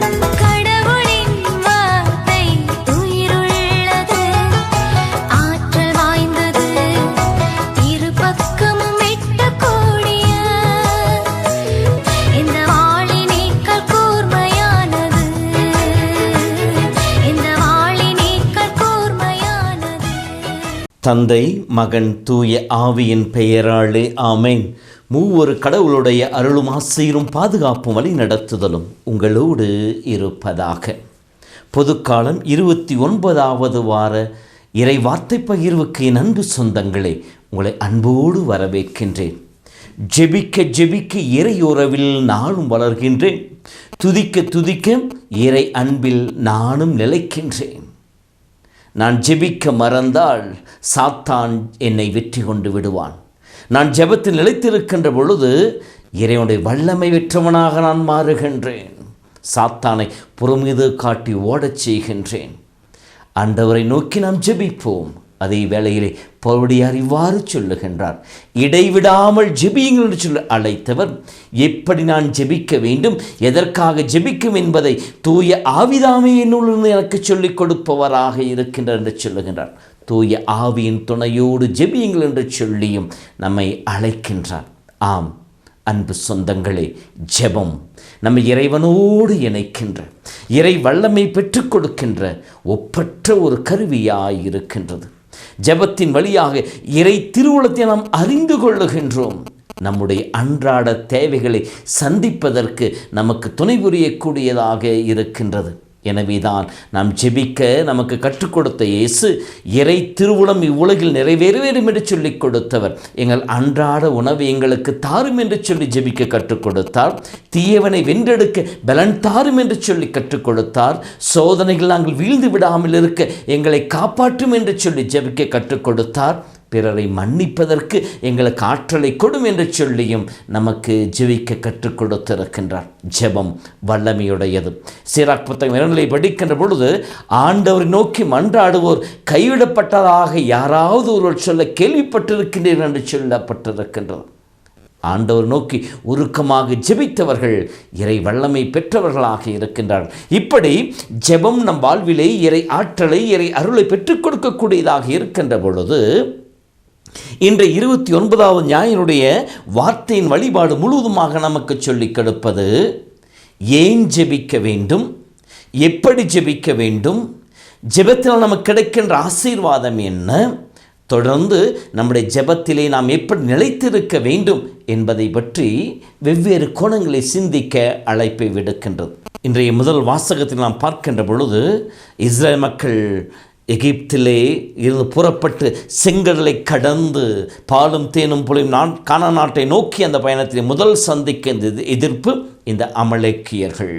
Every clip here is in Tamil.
Thank you. தந்தை மகன் தூய ஆவியின் பெயராலே ஆமேன். மூவொரு கடவுளுடைய அருளும் ஆசையிலும் பாதுகாப்பும் வழி நடத்துதலும் உங்களோடு இருப்பதாக. பொதுக்காலம் இருபத்தி ஒன்பதாவது வார இறை வார்த்தை பகிர்வுக்கு என் அன்பு சொந்தங்களே உங்களை அன்போடு வரவேற்கின்றேன். ஜெபிக்க ஜெபிக்க இறை உறவில் நானும் வளர்கின்றேன். துதிக்க துதிக்க இறை அன்பில் நானும் நிலைக்கின்றேன். நான் ஜெபிக்க மறந்தால் சாத்தான் என்னை வெற்றி கொண்டு விடுவான். நான் ஜெபத்தில் நிலைத்திருக்கின்ற பொழுது இறைவனுடைய வல்லமை வெற்றவனாக நான் மாறுகின்றேன். சாத்தானை புறமீது காட்டி ஓடச் செய்கின்றேன். ஆண்டவரை நோக்கி நாம் ஜெபிப்போம். அதே வேளையிலே பவுடியார் இவ்வாறு சொல்லுகின்றார் இடைவிடாமல் ஜெபியுங்கள் என்று சொல்ல அழைத்தவர் எப்படி நான் ஜெபிக்க வேண்டும்? எதற்காக ஜெபிக்கும் என்பதை தூய ஆவிதாமே என்னுள்ளிருந்து எனக்கு சொல்லிக் கொடுப்பவராக இருக்கின்றார் என்று சொல்லுகின்றார். தூய ஆவியின் துணையோடு ஜெபியுங்கள் என்று சொல்லியும் நம்மை அழைக்கின்றார். ஆம் அன்பு சொந்தங்களே ஜெபம் நம்ம இறைவனோடு இணைக்கின்ற இறை வல்லமை பெற்றுக் கொடுக்கின்ற ஒப்பற்ற ஒரு கருவியாய் இருக்கின்றது ஜெபத்தின் வழியாக இறை திருவுளத்தை நாம் அறிந்து கொள்ளுகின்றோம். நம்முடைய அன்றாட தேவைகளை சந்திப்பதற்கு நமக்கு துணை புரியக்கூடியதாக இருக்கின்றது. எனவேதான் நாம் ஜெபிக்க நமக்கு கற்றுக் கொடுத்த இயேசு இறை திருவுளம் இவ்வுலகில் நிறைவேற வேண்டும் என்று சொல்லிக் கொடுத்தவர். எங்கள் அன்றாட உணவு எங்களுக்கு தாரும் என்று சொல்லி ஜெபிக்க கற்றுக் கொடுத்தார். தீயவனை வென்றெடுக்க பலன் தாரும் என்று சொல்லி கற்றுக் கொடுத்தார். சோதனைகள் நாங்கள் வீழ்ந்து விடாமல் இருக்க எங்களை காப்பாற்றும் என்று சொல்லி ஜெபிக்க கற்றுக் கொடுத்தார். பிறரை மன்னிப்பதற்கு எங்களுக்கு ஆற்றலை கொடும் என்று சொல்லியும் நமக்கு ஜெபிக்க கற்றுக் கொடுத்திருக்கின்றார். ஜெபம் வல்லமையுடையது. சீராக் புத்தகம் இரநிலை படிக்கின்ற பொழுது ஆண்டவரை நோக்கி மன்றாடுவோர் கைவிடப்பட்டதாக யாராவது ஒருவர் சொல்ல கேள்விப்பட்டிருக்கின்றேன் என்று சொல்லப்பட்டிருக்கின்றது. ஆண்டவர் நோக்கி உருக்கமாக ஜெபித்தவர்கள் இறை வல்லமை பெற்றவர்களாக இருக்கின்றார்கள் இப்படி ஜெபம் நம் வாழ்விலே இறை ஆற்றலை இறை அருளை பெற்றுக் கொடுக்கக்கூடியதாக இருக்கின்ற பொழுது இன்று இருபத்தி ஒன்பதாவது ஞாயினுடைய வார்த்தையின் வழிபாடு முழுவதுமாக நமக்கு சொல்லிக் கொடுப்பது ஏன் ஜெபிக்க வேண்டும்? எப்படி ஜெபிக்க வேண்டும்? ஜெபத்தில் நமக்கு கிடைக்கின்ற ஆசீர்வாதம் என்ன? தொடர்ந்து நம்முடைய ஜெபத்திலே நாம் எப்படி நிலைத்திருக்க வேண்டும் என்பதை பற்றி வெவ்வேறு கோணங்களை சிந்திக்க அழைப்பை விடுக்கின்றது. இன்றைய முதல் வாசகத்தில் நாம் பார்க்கின்ற பொழுது இஸ்ரேல் மக்கள் எகிப்திலே இருந்து புறப்பட்டு செங்கடலை கடந்து பாலும் தேனும் புலியும் நான் கானா நாட்டை நோக்கி அந்த பயணத்தில் முதல் சந்திக்க இந்த எதிர்ப்பு இந்த அமலேக்கியர்கள்.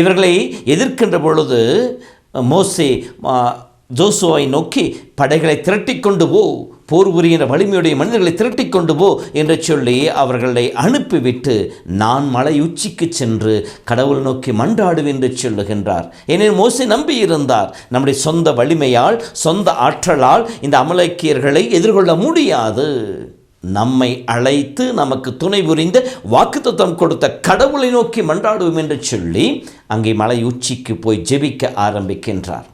இவர்களை எதிர்க்கின்ற பொழுது மோசே ஜோசுவை நோக்கி படைகளை திரட்டிக் கொண்டு போ. போர் புரிகின்ற வலிமையுடைய மனிதர்களை திரட்டிக் கொண்டு போ என்று சொல்லி அவர்களை அனுப்பிவிட்டு நான் மலை உச்சிக்கு சென்று கடவுள் நோக்கி மன்றாடுவேன் என்று சொல்லுகின்றார். ஏனெனில் மோசி நம்பியிருந்தார் நம்முடைய சொந்த வலிமையால் சொந்த ஆற்றலால் இந்த அமலக்கியர்களை எதிர்கொள்ள முடியாது. நம்மை அழைத்து நமக்கு துணை புரிந்த வாக்குத்தத்தம் கொடுத்த கடவுளை நோக்கி மன்றாடுவோம் என்று சொல்லி அங்கே மலை உச்சிக்கு போய் ஜெபிக்க ஆரம்பிக்கின்றார்.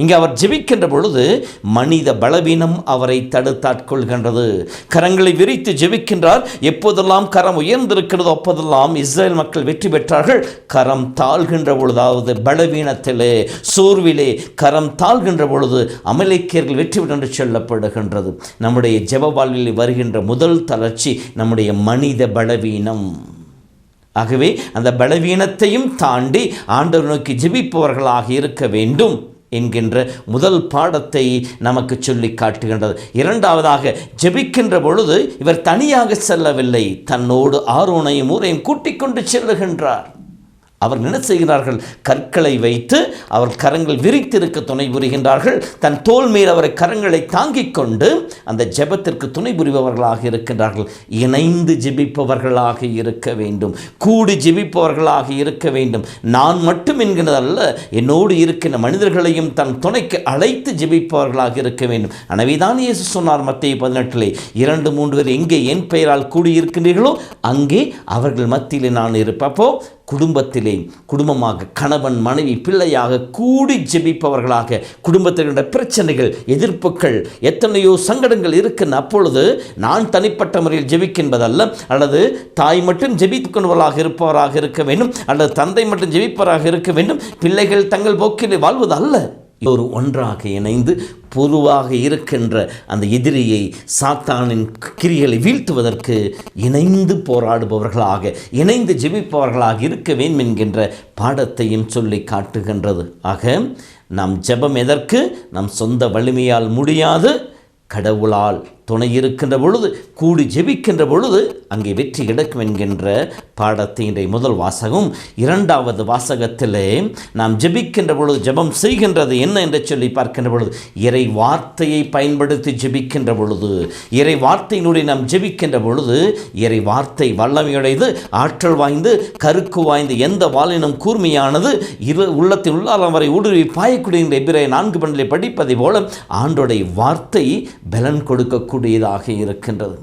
இங்கே அவர் ஜெபிக்கின்ற பொழுது மனித பலவீனம் அவரை தடுத்தாட்கொள்கின்றது. கரங்களை விரித்து ஜெபிக்கின்றார். எப்போதெல்லாம் கரம் உயர்ந்திருக்கிறதோ அப்போதெல்லாம் இஸ்ரேல் மக்கள் வெற்றி பெற்றார்கள். கரம் தாழ்கின்ற பொழுதாவது பலவீனத்திலே சோர்விலே கரம் தாழ்கின்ற பொழுது அமலேக்கியர்கள் வெற்றி என்று சொல்லப்படுகின்றது. நம்முடைய ஜெப வாழ்வில் வருகின்ற முதல் தளர்ச்சி நம்முடைய மனித பலவீனம். ஆகவே அந்த பலவீனத்தையும் தாண்டி ஆண்டவர் நோக்கி ஜெபிப்பவர்களாக இருக்க வேண்டும். என்கின்ற முதல் பாடத்தை நமக்கு சொல்லி காட்டுகின்றது. இரண்டாவதாக ஜெபிக்கின்ற பொழுது இவர் தனியாக செல்லவில்லை. தன்னோடு ஆரோனையும் ஊரையும் கூட்டிக் கொண்டு செல்லுகின்றார். அவர் என்ன செய்கிறார்கள்? கற்களை வைத்து அவர் கரங்கள் விரித்திருக்க துணை புரிகின்றார்கள். தன் தோல் மேல் அவரை கரங்களை தாங்கிக் கொண்டு அந்த ஜெபத்திற்கு துணை புரிபவர்களாக இருக்கின்றார்கள். இணைந்து ஜெபிப்பவர்களாக இருக்க வேண்டும். கூடி ஜெபிப்பவர்களாக இருக்க வேண்டும். நான் மட்டும் என்கிறதல்ல என்னோடு இருக்கின்ற மனிதர்களையும் தன் துணைக்கு அழைத்து ஜெபிப்பவர்களாக இருக்க வேண்டும். எனவே தான் இயேசு சொன்னார் மத்திய பதினெட்டிலே இரண்டு மூன்று பேர் எங்கே என் பெயரால் கூடியிருக்கின்றீர்களோ அங்கே அவர்கள் மத்தியிலே நான் இருப்பப்போ குடும்பத்திலே குடும்பமாக கணவன் மனைவி பிள்ளையாக கூடி ஜெபிப்பவர்களாக குடும்பத்தில் இருந்த பிரச்சனைகள் எதிர்ப்புகள் எத்தனையோ சங்கடங்கள் இருக்கின்ற அப்பொழுது நான் தனிப்பட்ட முறையில் ஜெபிக்கின்றதல்ல. அல்லது தாய் மட்டும் ஜெபிக்கொண்டவர்களாக இருப்பவராக இருக்க வேண்டும். அல்லது தந்தை மட்டும் ஜெபிப்பவராக இருக்க வேண்டும். பிள்ளைகள் தங்கள் போக்கிலே வாழ்வது அல்ல ஒரு ஒன்றாக இணைந்து பொதுவாக இருக்கின்ற அந்த எதிரியை சாத்தானின் கிரிகளை வீழ்த்துவதற்கு இணைந்து போராடுபவர்களாக இணைந்து ஜெபிப்பவர்களாக இருக்க வேண்டும் என்கின்ற பாடத்தையும் சொல்லி காட்டுகின்றது. ஆக நாம் ஜெபம் எதற்கு? நம் சொந்த வலிமையால் முடியாது கடவுளால். துணை இருக்கின்ற பொழுது கூடி ஜெபிக்கின்ற பொழுது அங்கே வெற்றி கிடைக்கும் என்கின்ற பாடத்தினுடைய முதல் வாசகம் இரண்டாவது வாசகத்திலே நாம் ஜெபிக்கின்ற பொழுது ஜெபம் செய்கின்றது என்ன என்று சொல்லி பார்க்கின்ற பொழுது இறை வார்த்தையை பயன்படுத்தி ஜெபிக்கின்ற பொழுது இறை வார்த்தையினுடைய நாம் ஜெபிக்கின்ற பொழுது இறை வார்த்தை வல்லமையுடையது ஆற்றல் வாய்ந்து கருக்கு வாய்ந்து எந்த வாலினம் கூர்மையானது இரு உள்ளத்தின் உள்ளாலம் வரை ஊடுருவி பாயக்கூடிய எபிரே நான்கு பண்டிலை படிப்பதை போல ஆண்டோடைய வார்த்தை பலன் உடையதாக இருக்கின்றது.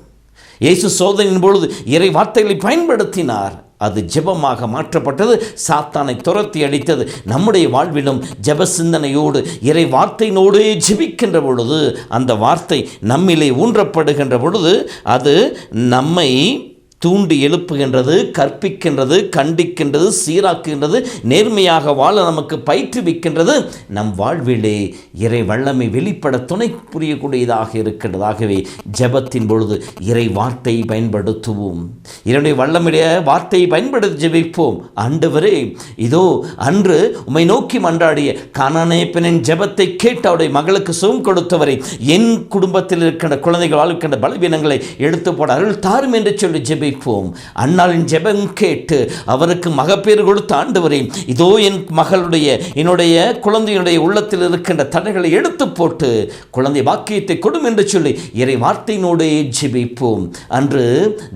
இயேசு சோதனையின் பொழுது இறை வார்த்தைகளை பயன்படுத்தினார். அது ஜெபமாக மாற்றப்பட்டது சாத்தானை துரத்தி அடித்தது. நம்முடைய வாழ்விலும் ஜெப சிந்தனையோடு இறை வார்த்தையினோடு ஜெபிக்கின்ற பொழுது அந்த வார்த்தை நம்மிலே ஊன்றப்படுகின்ற பொழுது அது நம்மை தூண்டி எழுப்புகின்றது கற்பிக்கின்றது கண்டிக்கின்றது சீராக்குகின்றது நேர்மையாக வாழ நமக்கு பயிற்றுவிக்கின்றது. நம் வாழ்விலே இறை வல்லமை வெளிப்பட துணை புரியக்கூடியதாக இருக்கின்றது ஆகவே ஜெபத்தின் பொழுது இறை வார்த்தையை பயன்படுத்துவோம். இறைவனுடைய வல்லமுடைய வார்த்தையை பயன்படுத்தி ஜெபிப்போம். ஆண்டவரே இதோ அன்று உம்மை நோக்கி மன்றாடிய கானானேப்பனின் ஜபத்தை கேட்டு அவருடைய மகளுக்கு சுகம் கொடுத்தவரை என் குடும்பத்தில் இருக்கின்ற குழந்தைகள் வாழ்க்கின்ற பலவீனங்களை எடுத்து போட அருள் தாரும் என்று சொல்லி ஜெபி ஜெபிப்போம். அண்ணாளின் ஜெபம் கேட்டு அவருக்கு மகப்பேறு கொடுத்த ஆண்டவரே இதோ என் மகளுடைய என்னுடைய குழந்தையுடைய உள்ளத்தில் இருக்கின்ற தடைகளை எடுத்து போட்டு குழந்தை வாக்கியத்தை கொடும் என்று சொல்லி இறை வார்த்தையினோடே ஜெபிப்போம். அன்று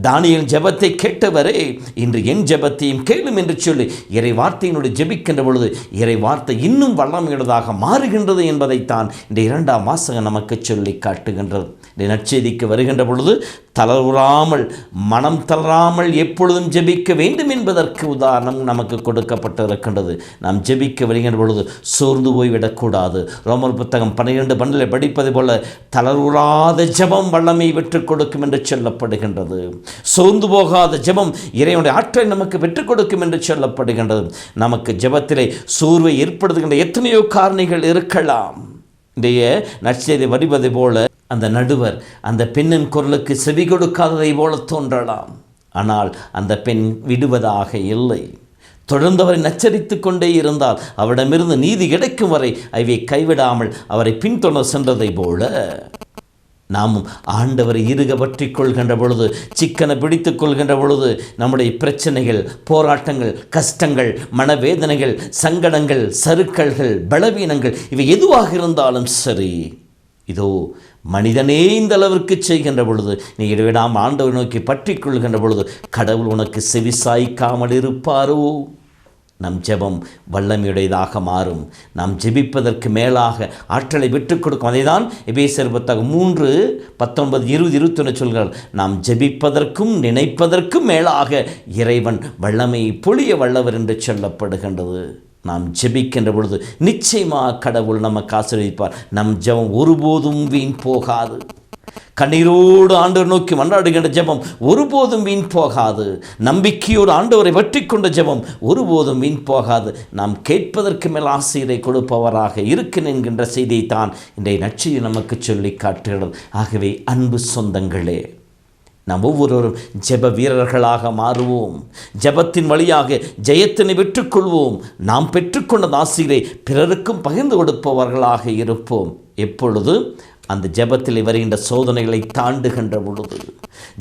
தானியல் ஜெபத்தை கேட்டவரே இன்று என் ஜெபத்தையும் கேளும் என்று சொல்லி இறை வார்த்தையினுடைய ஜெபிக்கின்ற பொழுது இறை வார்த்தை இன்னும் வல்லமையுள்ளதாக மாறுகின்றது என்பதைத்தான் இந்த இரண்டாம் வாசகம் நமக்கு சொல்லி காட்டுகின்றது. இந்த நற்செய்திக்கு வருகின்ற பொழுது தளராமல் மனம் தளராமல் எப்பொழுதும் ஜெபிக்க வேண்டும் என்பதற்கு உதாரணம் நமக்கு கொடுக்கப்பட்டிருக்கின்றது. நாம் ஜெபிக்க வருகின்ற பொழுது சோர்ந்து போய்விடக்கூடாது. ரோமர் புத்தகம் பன்னிரண்டு பண்டிலை படிப்பது போல தளர்வுறாத ஜெபம் வல்லமை பெற்றுக் கொடுக்கும் என்று சொல்லப்படுகின்றது. சோர்ந்து போகாத ஜெபம் இறைவனுடைய ஆற்றலை நமக்கு பெற்றுக் கொடுக்கும் என்று சொல்லப்படுகின்றது. நமக்கு ஜெபத்திலே சோர்வை ஏற்படுத்துகின்ற எத்தனையோ காரணிகள் இருக்கலாம். இன்றைய நற்செய்தி வருவது போல அந்த நடுவர் அந்த பெண்ணின் குரலுக்கு செவி கொடுக்காததை போல தோன்றலாம். ஆனால் அந்த பெண் விடுவதாக இல்லை. தொடர்ந்து அவரை நச்சரித்து கொண்டே இருந்தால் அவரிடமிருந்து நீதி கிடைக்கும் வரை அவை கைவிடாமல் அவரை பின்தொடர் சென்றதை போல. நாமும் ஆண்டவரை இருக பற்றி கொள்கின்ற பொழுது சிக்கனை பிடித்து கொள்கின்ற பொழுது நம்முடைய பிரச்சனைகள் போராட்டங்கள் கஷ்டங்கள் மனவேதனைகள் சங்கடங்கள் சருக்கல்கள் பலவீனங்கள் இவை எதுவாக இருந்தாலும் சரி. இதோ மனிதனே இந்த அளவிற்கு செய்கின்ற பொழுது நீ இடைவிடாமல் ஆண்டவர் நோக்கி பற்றி கொள்கின்ற பொழுது கடவுள் உனக்கு செவிசாய்க்காமல் இருப்பாரோ? நம் ஜெபம் வல்லமையுடையதாக மாறும். நாம் ஜெபிப்பதற்கு மேலாக ஆற்றலை விட்டுக் கொடுக்கும். அதை தான் எபேசர் புத்தகம் மூன்று பத்தொன்பது இருபது இருபத்தொன்று சொல்கிறார். நாம் ஜெபிப்பதற்கும் நினைப்பதற்கும் மேலாக இறைவன் வல்லமை பொழிய வல்லவர் என்று சொல்லப்படுகின்றது. நாம் ஜெபிக்கின்ற பொழுது நிச்சயமாக கடவுள் நமக்கு ஆசீர்வதிப்பார். நம் ஜெபம் ஒருபோதும் வீண் போகாது. கண்ணீரோடு ஆண்டவர் நோக்கி மன்றாடுகின்ற ஜெபம் ஒருபோதும் வீண் போகாது. நம்பிக்கையோடு ஆண்டவரை வெற்றி கொண்ட ஜெபம் ஒருபோதும் வீண் போகாது. நாம் கேட்பதற்கு மேல் ஆசிரியரை கொடுப்பவராக இருக்கிறேன் என்கின்ற செய்தியை தான் இன்றைய நச்சியை நமக்கு சொல்லி காட்டுகிறது. ஆகவே அன்பு சொந்தங்களே நாம் ஒவ்வொருவரும் ஜெப வீரர்களாக மாறுவோம். ஜெபத்தின் வழியாக ஜெயத்தினை பெற்றுக்கொள்வோம். நாம் பெற்றுக்கொண்ட ஆசிரியரை பிறருக்கும் பகிர்ந்து கொடுப்பவர்களாக இருப்போம். எப்பொழுது? அந்த ஜபத்திலே வருகின்ற சோதனைகளை தாண்டுகின்ற பொழுது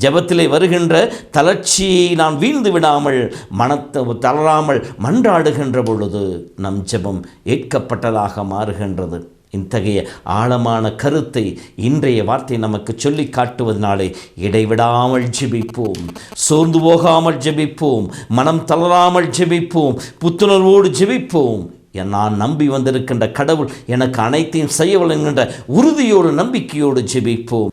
ஜபத்திலே வருகின்ற தளர்ச்சியை நாம் வீழ்ந்து விடாமல் மனத்தை தளராமல் மன்றாடுகின்ற பொழுது நம் ஜெபம் ஏற்கப்பட்டதாக மாறுகின்றது. இத்தகைய ஆழமான கருத்தை இன்றைய வார்த்தை நமக்கு சொல்லி காட்டுவதனாலே இடைவிடாமல் ஜெபிப்போம் சோர்ந்து போகாமல் ஜெபிப்போம் மனம் தளராமல் ஜெபிப்போம் புத்துணர்வோடு ஜெபிப்போம். நான் நம்பி வந்திருக்கின்ற கடவுள் எனக்கு அனைத்தையும் செய்யவள் என்கின்ற உறுதியோடு நம்பிக்கையோடு ஜெபிப்போம்.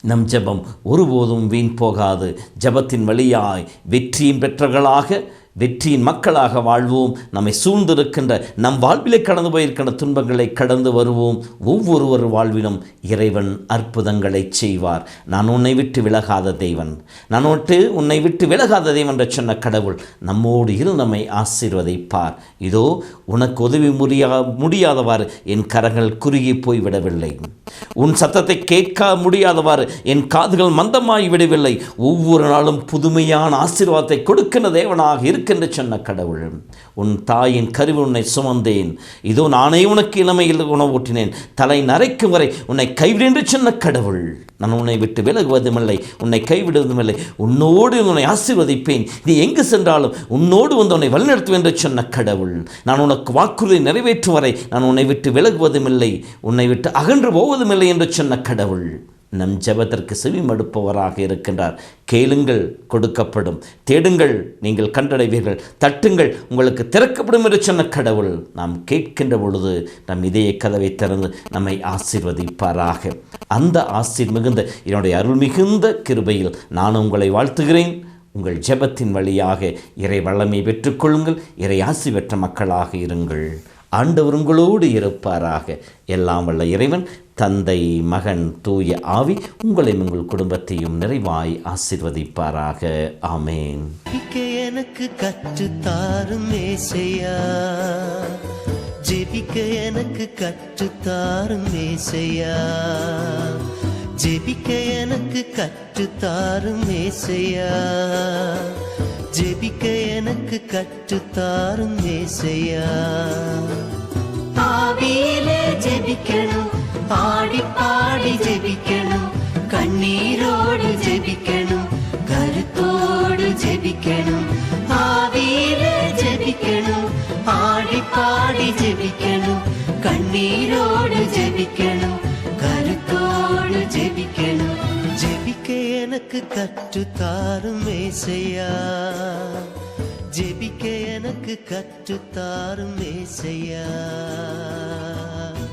நம் ஜெபம் ஒருபோதும் வீண் போகாது. ஜெபத்தின் வழியாய் வெற்றியும் பெற்றவர்களாக வெற்றியின் மக்களாக வாழ்வோம். நம்மை சூழ்ந்திருக்கின்ற நம் வாழ்விலே கடந்து போயிருக்கின்ற துன்பங்களை கடந்து வருவோம். ஒவ்வொருவர் வாழ்விலும் இறைவன் அற்புதங்களை செய்வார். நான் உன்னை விட்டு விலகாத தெய்வன் நான் விட்டு உன்னை விட்டு விலகாத தெய்வன் என்று சொன்ன கடவுள் நம்மோடு இரு நம்மை ஆசீர்வதிப்பார். இதோ உனக்கு உதவி முடியா முடியாதவாறு என் கரங்கள் குறுகி போய் விடவில்லை உன் சத்தத்தை கேட்க முடியாதவாறு என் காதுகள் மந்தமாய் விடவில்லை. ஒவ்வொரு நாளும் புதுமையான ஆசீர்வாதத்தை கொடுக்கின்ற தேவனாக இருக்கின்ற சொன்ன கடவுள் உன் தாயின் கருவி உன்னை சுமந்தேன். இதோ நானே உனக்கு இளமையில் உணவூட்டினேன் தலை நரைக்கும் வரை உன்னை கைவிடு என்று சொன்ன கடவுள் நான் உன்னை விட்டு விலகுவதுமில்லை உன்னை கைவிடுவதுமில்லை உன்னோடு உன்னை ஆசீர்வதிப்பேன். நீ எங்கு சென்றாலும் உன்னோடு வந்து உன்னை வழிநடத்துவேன் என்று சொன்ன கடவுள் நான் உனக்கு வாக்குறுதி நிறைவேற்றும் வரை நான் உன்னை விட்டு விலகுவதுமில்லை உன்னை விட்டு அகன்று போவதுமில்லை என்று சொன்ன கடவுள். நம் ஜெபத்திற்கு செவி மடுப்பவராக இருக்கின்றார். கேளுங்கள் கொடுக்கப்படும். தேடுங்கள் நீங்கள் கண்டடைவீர்கள். தட்டுங்கள் உங்களுக்கு திறக்கப்படும் என்று சொன்ன கடவுள் நாம் கேட்கின்ற பொழுது நம் இதய கதவை திறந்து நம்மை ஆசீர்வதிப்பாராக. அந்த ஆசீர் மிகுந்த என்னுடைய அருள் மிகுந்த கிருபையில் நான் உங்களை வாழ்த்துகிறேன். உங்கள் ஜெபத்தின் வழியாக இறை வளமை பெற்றுக்கொள்ளுங்கள் இறை ஆசி பெற்ற மக்களாக இருங்கள். ஆண்டவர் உங்களோடு இருப்பாராக. எல்லாம் வல்ல இறைவன் தந்தை மகன் தூய ஆவி உங்களையும் உங்கள் குடும்பத்தையும் நிறைவாய் ஆசிர்வதிப்பாராக. ஆமேன். எனக்கு கற்று தாரும் மேசையா? ஜெபிக்க எனக்கு கற்று தாரும் மேசையா? ஜெபிக்க எனக்கு கற்று தாரும் மேசையா? ஜெபிக்க எனக்கு கற்று தாரும் மேசையா? ஆவியிலே ஜெபிக்கணும். பாடி பாடி ஜெபிக்கணும் கண்ணீரோடு ஜெபிக்கணும் கருத்தோடு ஜெபிக்கணும் ஆவியிலே ஜெபிக்கணும் ஆடி பாடி ஜெபிக்கணும் கண்ணீரோடு ஜெபிக்கணும் கருத்தோடு ஜெபிக்கணும் ஜெபிக்க எனக்கு கற்று தாரும் மேசையா ஜெபிக்க எனக்கு கற்று தாரும் மேசையா